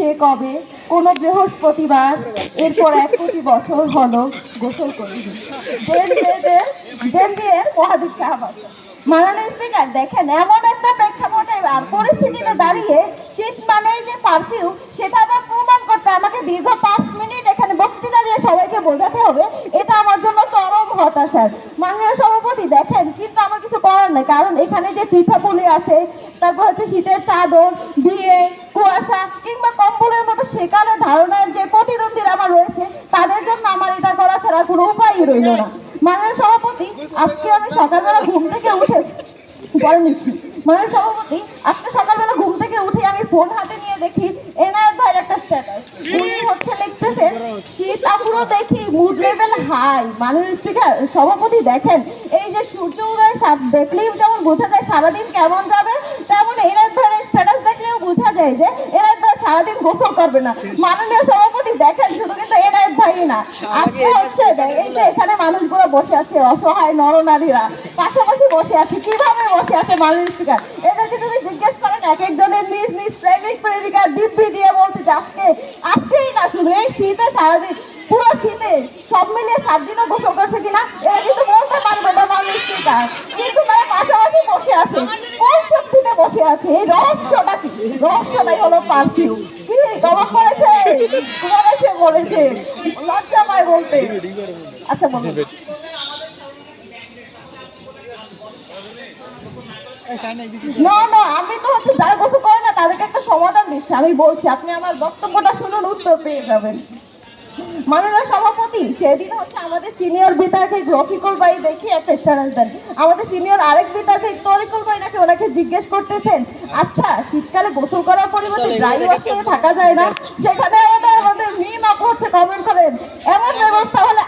সে কবে? কোন বৃহস্পতিবার। এরপর এক কোটি বছর হলো গোসল করিনি। মাননীয় স্পিকার, দেখেন, এমন একটা প্রেক্ষাপটে পরিস্থিতিতে দাঁড়িয়ে শীত মানে যে পারফিউম সেটা আবার প্রমাণ করতে আমাকে দীর্ঘ পাঁচ মিনিট এখানে বক্তৃতা দিয়ে সবাইকে বোঝাতে হবে। এটা আমার জন্য চরম হতাশার। মাননীয় সভাপতি, দেখেন, কিন্তু আমার কিছু করার নেই। কারণ এখানে যে পিঠাপুলি আছে, তারপর হচ্ছে শীতের চাদর, বিয়ে কুয়াশা কিংবা কম্বলের মতো সেকালে ধারণার যে প্রতিদ্বন্দ্বীরা আমার রয়েছে, তাদের জন্য আমার এটা করা ছাড়া কোনো উপায়ই রইল না। মাননীয় সভাপতি, আজকে আমি সকালবেলা ঘুম থেকে উঠে পরে মানে সভাপতি, আজকে সকালবেলা ঘুম থেকে উঠে আমি ফোন হাতে নিয়ে দেখি এনার ভাইয়ের একটা স্ট্যাটাস উনি হচ্ছে লিখতেছেন শীত আপুরো দেখি মুড লেভেল হাই মাননীয় স্পিকার সভাপতি দেখেন, এই যে সূর্য উদয় দেখলেই যেমন বোঝা যায় সারাদিন কেমন যাবে, তেমন এনার ভাইয়ের স্ট্যাটাস দেখলেও বোঝা যায় যে সারাদিন গোসল করবে না। মাননীয় সভাপতি দেখেন শুধু কিন্তু এনার ভাই না। আজকে হচ্ছে এই যে এখানে মানুষগুলো বসে আছে অসহায় নরনারীরা পাশাপাশি বসে আছে কীভাবে বসে আছে মাননীয় স্পিকার? এদেরকে যদি জিজ্ঞেস করেন এক একজনের নিজ নিজ প্রেমিক প্রেমিকা দিব্যি দিয়ে বলছে যে আজকে আজকেই না শুধু এই শীতে সারাদিন পুরো শীতে সব মিলিয়ে সাত দিনও গোসল করছে কিনা এরা কিন্তু বলতে পারবে না মাননীয় স্পিকার কিন্তু তারা পাশাপাশি বসে আছে কোন শক্তিতে বসে আছে। রহস্যটা কি? রহস্যটাই হলো লজ্জা পায় বলতে। আচ্ছা বলুন না না, আমি তো হচ্ছে যারা গোসল করে না, তাদেরকে একটা সমাধান দিচ্ছি। আমি বলছি, আপনি আমার বক্তব্যটা শুনুন, উত্তর পেয়ে যাবেন। মাননীয় সভাপতি সেদিন হচ্ছে আমাদের সিনিয়র বিতার্কিক রফিকুল ভাই দেখি একটা স্ট্যাটাস দেন আমাদের সিনিয়র আরেক বিতার্কিক তরিকুল ভাই নাকি ওনাকে জিজ্ঞেস করতেছেন আচ্ছা শীতকালে গোসল করার পরিবর্তে ড্রাই ওয়াশ করে থাকা যায় না? সেখানে আমাদের আমাদের মিম আপু হচ্ছে কমেন্ট করেন। এমন ব্যবস্থা হলে